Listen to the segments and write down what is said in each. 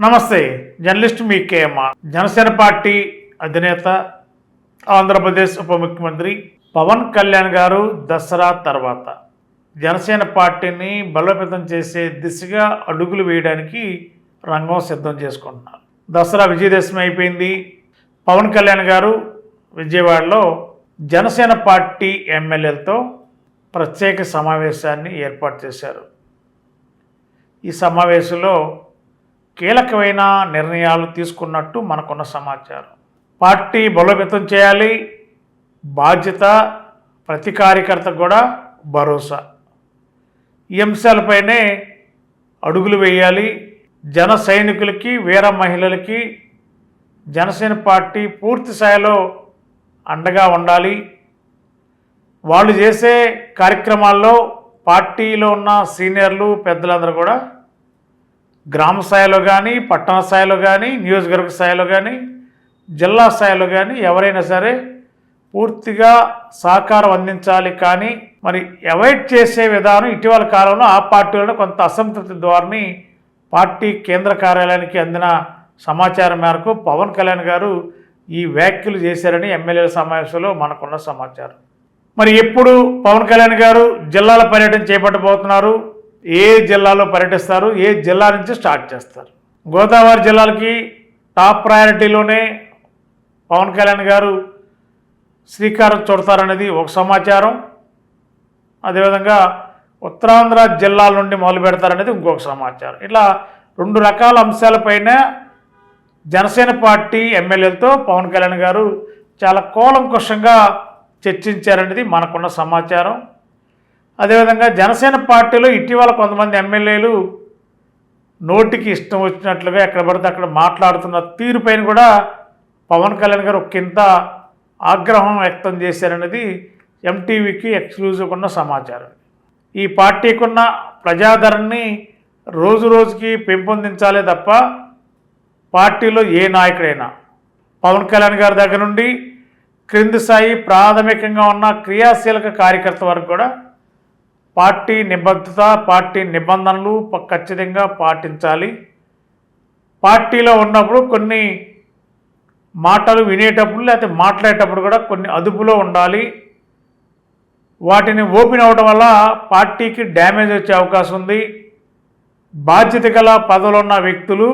నమస్తే జర్నలిస్ట్ మీ కేమ జనసేన పార్టీ అధినేత ఆంధ్రప్రదేశ్ ఉప ముఖ్యమంత్రి పవన్ కళ్యాణ్ గారు దసరా తర్వాత. జనసేన పార్టీని బలోపేతం చేసే దిశగా అడుగులు వేయడానికి రంగం సిద్ధం చేసుకుంటున్నారు. దసరా విజయదశమి అయిపోయింది. పవన్ కళ్యాణ్ గారు విజయవాడలో జనసేన పార్టీ ఎమ్మెల్యేలతో ప్రత్యేక సమావేశాన్ని ఏర్పాటు చేశారు. ఈ సమావేశంలో కీలకమైన నిర్ణయాలు తీసుకున్నట్టు మనకున్న సమాచారం. పార్టీ బలోపేతం చేయాలి. బాధ్యత ప్రతి కార్యకర్తకు కూడా భరోసా. ఈ అంశాలపైనే అడుగులు వేయాలి. జన సైనికులకి వీర మహిళలకి జనసేన పార్టీ పూర్తి స్థాయిలో అండగా ఉండాలి. వాళ్ళు చేసే కార్యక్రమాల్లో పార్టీలో ఉన్న సీనియర్లు పెద్దలందరూ కూడా గ్రామ స్థాయిలో కానీ పట్టణ స్థాయిలో కానీ నియోజకవర్గ స్థాయిలో కానీ జిల్లా స్థాయిలో కానీ ఎవరైనా సరే పూర్తిగా సహకారం అందించాలి కానీ మరి అవాయిడ్ చేసే విధానం ఇటీవల కాలంలో ఆ పార్టీలో కొంత అసంతృప్తి ధోరణి పార్టీ కేంద్ర కార్యాలయానికి అందిన సమాచారం మేరకు పవన్ కళ్యాణ్ గారు ఈ వ్యాఖ్యలు చేశారని ఎమ్మెల్యేల సమావేశంలో మనకున్న సమాచారం. మరి ఎప్పుడు పవన్ కళ్యాణ్ గారు జిల్లాల పర్యటన చేపట్టబోతున్నారు? ఏ జిల్లాలో పర్యటిస్తారు ఏ జిల్లా నుంచి స్టార్ట్ చేస్తారు? గోదావరి జిల్లాలకి టాప్ ప్రయారిటీలోనే పవన్ కళ్యాణ్ గారు శ్రీకారం చుడతారనేది ఒక సమాచారం. అదేవిధంగా ఉత్తరాంధ్ర జిల్లాల నుండి మొదలు పెడతారనేది ఇంకొక సమాచారం. ఇట్లా రెండు రకాల అంశాలపైన జనసేన పార్టీ ఎమ్మెల్యేలతో పవన్ కళ్యాణ్ గారు చాలా కూలంకుషంగా చర్చించారనేది మనకున్న సమాచారం. అదేవిధంగా జనసేన పార్టీలో ఇటీవల కొంతమంది ఎమ్మెల్యేలు నోటికి ఇష్టం వచ్చినట్లుగా ఎక్కడ పడితే అక్కడ మాట్లాడుతున్న తీరుపైన కూడా పవన్ కళ్యాణ్ గారు ఒకంత ఆగ్రహం వ్యక్తం చేశారనేది ఎంటీవీకి ఎక్స్క్లూజివ్ ఉన్న సమాచారం. ఈ పార్టీకి ఉన్న ప్రజాదరణని రోజు రోజుకి పెంపొందించాలే తప్ప పార్టీలో ఏ నాయకుడైనా పవన్ కళ్యాణ్ గారి దగ్గర నుండి క్రింది స్థాయి ప్రాథమికంగా ఉన్న క్రియాశీలక కార్యకర్త వరకు కూడా పార్టీ నిబద్ధత పార్టీ నిబంధనలు ఖచ్చితంగా పాటించాలి. పార్టీలో ఉన్నప్పుడు కొన్ని మాటలు వినేటప్పుడు లేకపోతే మాట్లాడేటప్పుడు కూడా కొన్ని అదుపులో ఉండాలి. వాటిని ఓపెన్ అవ్వడం వల్ల పార్టీకి డ్యామేజ్ వచ్చే అవకాశం ఉంది. బాధ్యత గల పదవులు ఉన్న వ్యక్తులు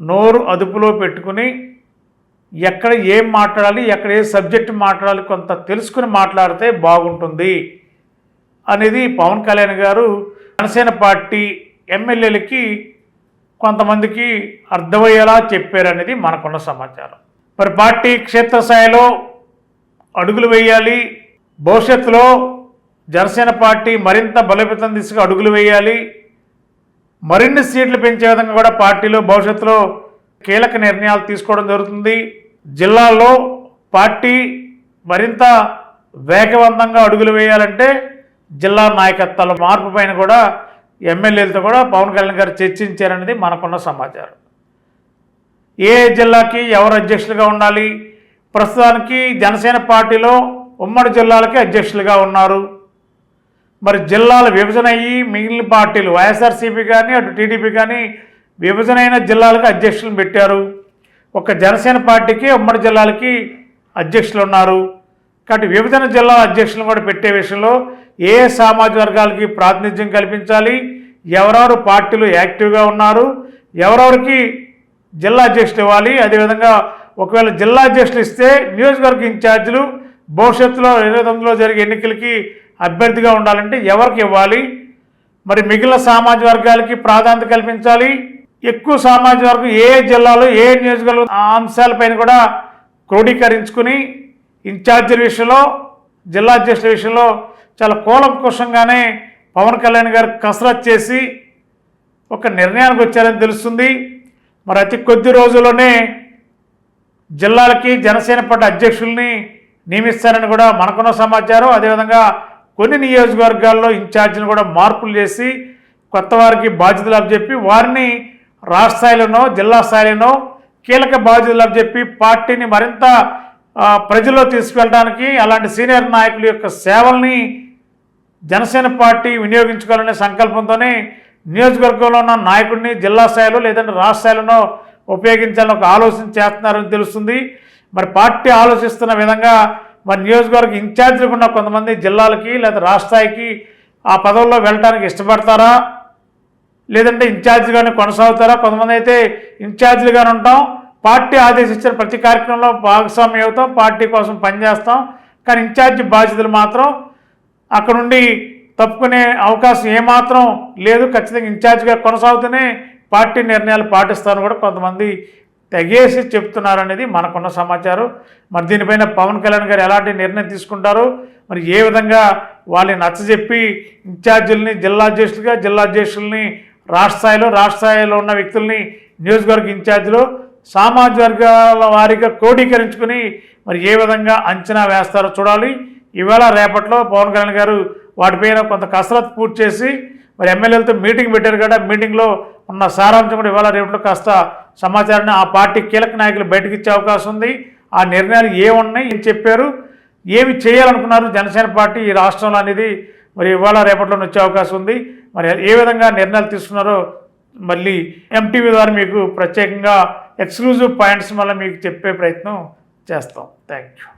నోరు అదుపులో పెట్టుకుని ఎక్కడ ఏం మాట్లాడాలి ఎక్కడ ఏ సబ్జెక్ట్ మాట్లాడాలి కొంత తెలుసుకుని మాట్లాడితే బాగుంటుంది. అనేది పవన్ కళ్యాణ్ గారు జనసేన పార్టీ ఎమ్మెల్యేలకి కొంతమందికి అర్థమయ్యేలా చెప్పారనేది మనకున్న సమాచారం. మరి పార్టీ క్షేత్రస్థాయిలో అడుగులు వేయాలి భవిష్యత్తులో జనసేన పార్టీ మరింత బలోపేతం దిశగా అడుగులు వేయాలి మరిన్ని సీట్లు పెంచే విధంగా కూడా పార్టీలో భవిష్యత్తులో కీలక నిర్ణయాలు తీసుకోవడం జరుగుతుంది. జిల్లాలో పార్టీ మరింత వేగవంతంగా అడుగులు వేయాలంటే జిల్లా నాయకత్వాల మార్పు పైన కూడా ఎమ్మెల్యేలతో కూడా పవన్ కళ్యాణ్ గారు చర్చించారనేది మనకున్న సమాచారం. ఏ జిల్లాకి ఎవరు అధ్యక్షులుగా ఉండాలి? ప్రస్తుతానికి జనసేన పార్టీలో ఉమ్మడి జిల్లాలకి అధ్యక్షులుగా ఉన్నారు. మరి జిల్లాల విభజన అయ్యి మిగిలిన పార్టీలు వైఎస్ఆర్సీపీ కానీ అటు టీడీపీ కానీ విభజన అయిన జిల్లాలకు అధ్యక్షులను పెట్టారు. ఒక జనసేన పార్టీకి ఉమ్మడి జిల్లాలకి అధ్యక్షులు ఉన్నారు. కాబట్టి విభజన జిల్లా అధ్యక్షులను కూడా పెట్టే విషయంలో ఏ సామాజిక వర్గాలకి ప్రాతినిధ్యం కల్పించాలి? ఎవరెవరు పార్టీలు యాక్టివ్గా ఉన్నారు? ఎవరెవరికి జిల్లా అధ్యక్షులు ఇవ్వాలి? అదేవిధంగా ఒకవేళ జిల్లా అధ్యక్షులు ఇస్తే నియోజకవర్గ ఇన్ఛార్జీలు భవిష్యత్తులో ఇరవై తొమ్మిదిలో జరిగే ఎన్నికలకి అభ్యర్థిగా ఉండాలంటే ఎవరికి ఇవ్వాలి? మరి మిగిలిన సామాజిక వర్గాలకి ప్రాధాన్యత కల్పించాలి? ఎక్కువ సామాజిక వర్గం ఏ జిల్లాలో ఏ నియోజకవర్గం అంశాలపైన కూడా క్రోడీకరించుకుని ఇన్ఛార్జీల విషయంలో జిల్లా అధ్యక్షుల విషయంలో చాలా కూలంకుషంగానే పవన్ కళ్యాణ్ గారు కసరత్ చేసి ఒక నిర్ణయానికి వచ్చారని తెలుస్తుంది. మరి అతి కొద్ది రోజుల్లోనే జిల్లాలకి జనసేన పార్టీ అధ్యక్షుల్ని నియమిస్తారని కూడా మనకున్న సమాచారం. అదేవిధంగా కొన్ని నియోజకవర్గాల్లో ఇన్ఛార్జిని కూడా మార్పులు చేసి కొత్త వారికి బాధ్యతలు అప్పచెప్పి వారిని రాష్ట్ర స్థాయిలోనో జిల్లా స్థాయిలోనో కీలక బాధ్యతలు అప్పచెప్పి పార్టీని మరింత ప్రజల్లో తీసుకెళ్ళడానికి అలాంటి సీనియర్ నాయకుల యొక్క సేవల్ని జనసేన పార్టీ వినియోగించుకోవాలనే సంకల్పంతోనే నియోజకవర్గంలో ఉన్న నాయకుడిని జిల్లా స్థాయిలో లేదంటే రాష్ట్ర స్థాయిలోనో ఉపయోగించాలని ఒక ఆలోచన చేస్తున్నారని తెలుస్తుంది. మరి పార్టీ ఆలోచిస్తున్న విధంగా మరి నియోజకవర్గ ఇన్ఛార్జీలు ఉన్న కొంతమంది జిల్లాలకి లేదా రాష్ట్ర స్థాయికి ఆ పదవుల్లో వెళ్ళడానికి ఇష్టపడతారా? లేదంటే ఇన్ఛార్జిగానే కొనసాగుతారా? కొంతమంది అయితే ఇన్ఛార్జీలుగానే ఉంటాం పార్టీ ఆదేశించిన ప్రతి కార్యక్రమంలో భాగస్వామ్యం అవుతాం పార్టీ కోసం పనిచేస్తాం. కానీ ఇన్ఛార్జి బాధ్యతలు మాత్రం అక్కడ నుండి తప్పుకునే అవకాశం ఏమాత్రం లేదు. ఖచ్చితంగా ఇన్ఛార్జ్గా కొనసాగుతూనే పార్టీ నిర్ణయాలు పాటిస్తారని కూడా కొంతమంది తెగేసి చెప్తున్నారనేది మనకున్న సమాచారం. మరి దీనిపైన పవన్ కళ్యాణ్ గారు ఎలాంటి నిర్ణయం తీసుకుంటారు? మరి ఏ విధంగా వాళ్ళని నచ్చజెప్పి ఇన్ఛార్జీలని జిల్లా అధ్యక్షులుగా జిల్లా అధ్యక్షుల్ని రాష్ట్ర స్థాయిలో రాష్ట్ర స్థాయిలో ఉన్న వ్యక్తుల్ని నియోజకవర్గ ఇన్ఛార్జీలు సామాజిక వర్గాల వారీగా క్రోడీకరించుకుని మరి ఏ విధంగా అంచనా వేస్తారో చూడాలి. ఇవాళ రేపట్లో పవన్ కళ్యాణ్ గారు వాటిపైన కొంత కసరత్తు పూర్తి చేసి మరి ఎమ్మెల్యేలతో మీటింగ్ పెట్టారు కదా మీటింగ్లో ఉన్న సారాంశం కూడా ఇవాళ రేపట్లో కాస్త సమాచారాన్ని ఆ పార్టీ కీలక నాయకులు బయటకు ఇచ్చే అవకాశం ఉంది. ఆ నిర్ణయాలు ఏమున్నాయి ఏం చెప్పారు ఏమి చేయాలనుకున్నారు జనసేన పార్టీ ఈ రాష్ట్రంలో అనేది మరి ఇవాళ రేపట్లో వచ్చే అవకాశం ఉంది. మరి ఏ విధంగా నిర్ణయాలు తీసుకున్నారో మళ్ళీ ఎంటీవీ ద్వారా మీకు ప్రత్యేకంగా ఎక్స్క్లూజివ్ పాయింట్స్ వల్ల మీకు చెప్పే ప్రయత్నం చేస్తాం. Thank you